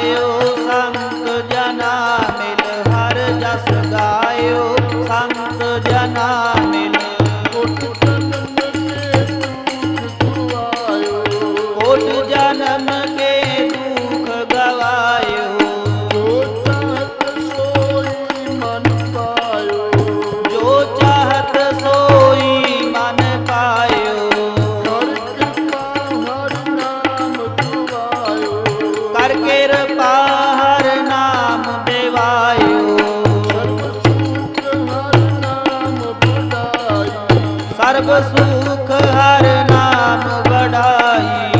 आयो ਕਿਰਪਾ ਹਰ ਨਾਮ ਬਿਵਾਇਓ ਸਰਬ ਸੁਖ ਹਰ ਨਾਮ ਵਡਾਈ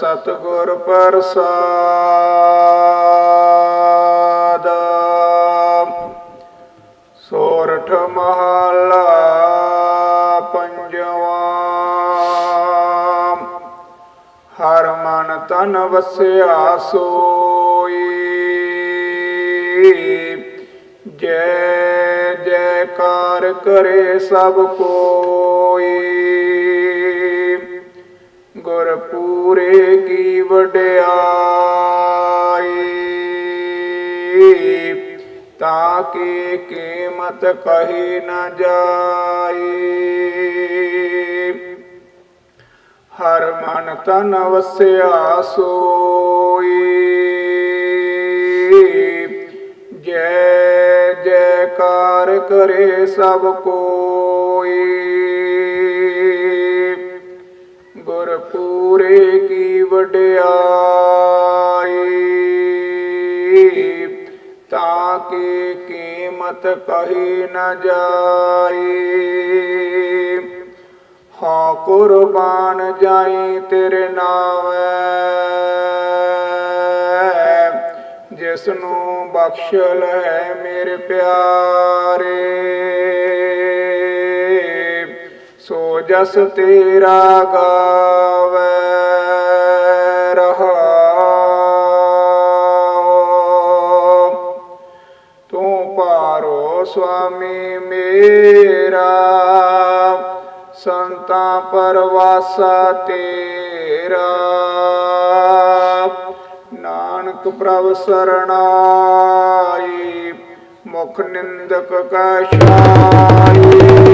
ਸਤਿਗੁਰ ਪ੍ਰਸਾਦ। ਸੋਰਠ ਮਹਲਾ ਪੰਜਵਾਂ। ਹਰ ਮਨ ਤਨ ਵਸਿਆ ਸੋਈ। ਜੈ ਜੈਕਾਰ ਕਰੇ ਸਭ ਕੋਈ। ਗੁਰ ਪੂਰੇ ਕੀ ਵਡਿਆਈ ਤਾਂ ਕਿ ਕੀਮਤ ਕਹੀ ਨਾ ਜਾਈ ਹਰ ਮਨ ਤਨ ਵਸਿਆ ਸੋਈ ਜੈ ਜੈਕਾਰ ਕਰੇ ਸਭ ਕੋਈ ਗੁਰ ਪੂਰੇ ਕੀ ਵਡਿਆਈ। ਤਾਂ ਕਿ ਕੀਮਤ ਕਹੀ ਨ ਜਾਈ। ਹਾਂ ਕੁਰਬਾਨ ਜਾਈ ਤੇਰੇ ਨਾਵੇਂ ਜਿਸ ਨੂੰ ਬਖਸ਼ ਲੈ ਮੇਰੇ ਪਿਆਰੇ। ਜਸ ਤੇਰਾ ਗਾਵੇ ਰਹਾ ਤੂੰ ਪਾਰੋ ਸੁਆਮੀ ਮੇਰਾ, ਸੰਤਾਂ ਪਰਵਾਸਾ ਤੇਰਾ। ਨਾਨਕ ਪ੍ਰਭ ਸਰਣਾਈ, ਮੁਖ ਨਿੰਦਕ ਕਾ ਸ਼ਾਈ